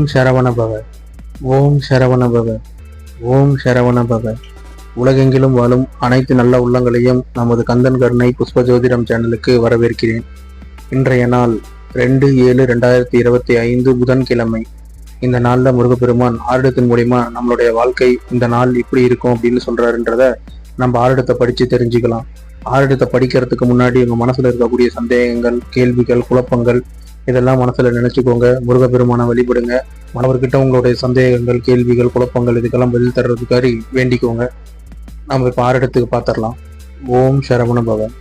ஓம் சரவணபவ. ஓம் சரவணபவ. ஓம் சரவணபவ. உலகெங்கிலும் வாழும் அனைத்து நல்ல உள்ளங்களையும் நமது கந்தன் கருணை புஷ்ப ஜோதிடம் சேனலுக்கு வரவேற்கிறேன். இன்றைய நாள் ரெண்டு ஏழு ரெண்டாயிரத்தி இருபத்தி ஐந்து புதன்கிழமை. இந்த நாளில் முருகப்பெருமான் ஆருடத்தின் மூலிமா நம்மளுடைய வாழ்க்கை இந்த நாள் இப்படி இருக்கும் அப்படின்னு சொல்றாருன்றத நம்ம ஆருடத்தை படித்து தெரிஞ்சுக்கலாம். ஆருடத்தை படிக்கிறதுக்கு முன்னாடி உங்கள் மனசில் இருக்கக்கூடிய சந்தேகங்கள் கேள்விகள் குழப்பங்கள் இதெல்லாம் மனசுல நினைச்சுக்கோங்க. முருகப்பெருமானை வழிபடுங்க. மனவர்கிட்ட உங்களுடைய சந்தேகங்கள் கேள்விகள் குழப்பங்கள் இதுக்கெல்லாம் பதில் தர்றதுக்காரி வேண்டிக்கோங்க. நம்ம இப்ப ஆரிடத்துக்கு பார்த்துடலாம் ஓம் சரவண பவன்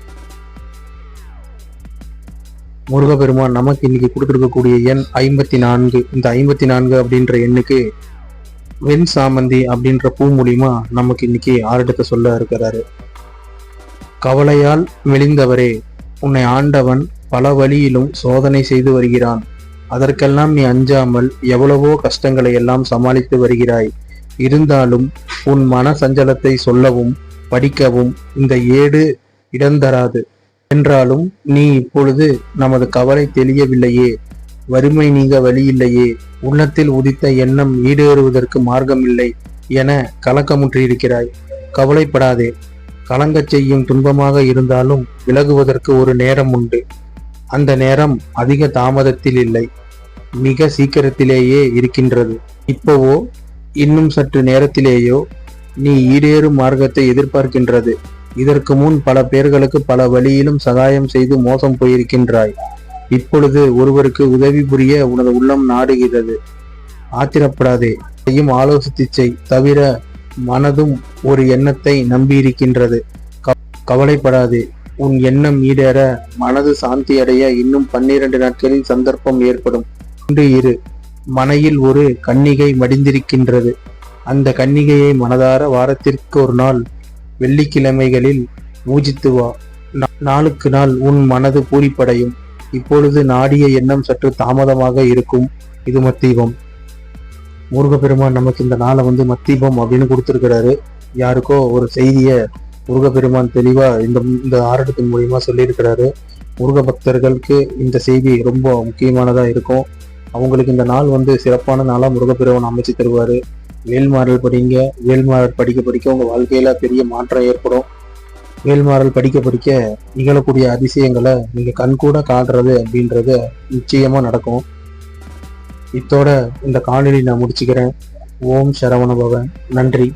முருகப்பெருமான் நமக்கு இன்னைக்கு கொடுத்துருக்கக்கூடிய எண் ஐம்பத்தி நான்கு இந்த ஐம்பத்தி நான்கு அப்படின்ற எண்ணுக்கு வெண் சாமந்தி அப்படின்ற பூ மூலியமா நமக்கு இன்னைக்கு ஆரிடத்தை சொல்ல இருக்கிறாரு. கவலையால் மெலிந்தவரே உன்னை ஆண்டவன் பல வழியிலும் சோதனை செய்து வருகிறான். அதற்கெல்லாம் நீ அஞ்சாமல் எவ்வளவோ கஷ்டங்களை எல்லாம் சமாளித்து வருகிறாய். இருந்தாலும் உன் மன சஞ்சலத்தை சொல்லவும் படிக்கவும் இந்த ஏடு இடந்தராது. என்றாலும் நீ இப்பொழுது நமது கவலை தெளியவில்லையே. வறுமை நீங்க வழியில்லையே. உள்ளத்தில் உதித்த எண்ணம் ஈடேறுவதற்கு மார்க்கமில்லை என கலக்கமுற்றிருக்கிறாய். கவலைப்படாதே. கலங்கச் செய்யும் துன்பமாக இருந்தாலும் விலகுவதற்கு ஒரு நேரம் உண்டு. அந்த நேரம் அதிக தாமதத்தில் இல்லை மிக சீக்கிரத்திலேயே இருக்கின்றது. இப்போவோ இன்னும் சற்று நேரத்திலேயோ நீ ஈடேறும் மார்க்கத்தை எதிர்பார்க்கின்றது. இதற்கு முன் பல பேர்களுக்கு பல வழியிலும் சகாயம் செய்து மோசம் போயிருக்கின்றாய். இப்பொழுது ஒருவருக்கு உதவி புரிய உனது உள்ளம் நாடுகிறது. ஆத்திரப்படாதே செய்யும் ஆலோசித்து செய். தவிர மனதும் ஒரு எண்ணத்தை நம்பியிருக்கின்றது. கவலைப்படாதே. உன் எண்ணம் ஈடேற மனது சாந்தி அடைய இன்னும் பன்னிரண்டு நாட்களில் சந்தர்ப்பம் ஏற்படும். கொண்டு இரு. மனையில் ஒரு கன்னிகை மடிந்திருக்கின்றது. அந்த கன்னிகையை மனதார வாரத்திற்கு ஒரு நாள் வெள்ளிக்கிழமைகளில் பூஜித்து வா. நாளுக்கு நாள் உன் மனது பூரிப்படையும். இப்பொழுது நாடிய எண்ணம் சற்று தாமதமாக இருக்கும். இது மத்தீபம். முருகப்பெருமான் நமக்கு இந்த நாளை வந்து மத்தீபம் அப்படின்னு கொடுத்துருக்கிறாரு. யாருக்கோ ஒரு செய்தியை முருகப்பெருமான் தெளிவா இந்த இந்த ஆரடத்தின் மூலியமா சொல்லியிருக்கிறாரு. முருக பக்தர்களுக்கு இந்த செய்தி ரொம்ப முக்கியமானதா இருக்கும். அவங்களுக்கு இந்த நாள் வந்து சிறப்பான நாளாக முருகப்பெருமான் அமைச்சு தருவார். வேல்மாறல் படிங்க வேல்மாறல் படிக்க படிக்க உங்கள் வாழ்க்கையில் பெரிய மாற்றம் ஏற்படும். வேல்மாறல் படிக்க படிக்க நிகழக்கூடிய அதிசயங்களை நீங்கள் கண்கூட காட்டுறது அப்படின்றது நிச்சயமாக நடக்கும். இத்தோட இந்த காணொலி நான் முடிச்சுக்கிறேன். ஓம் சரவண பவன். நன்றி.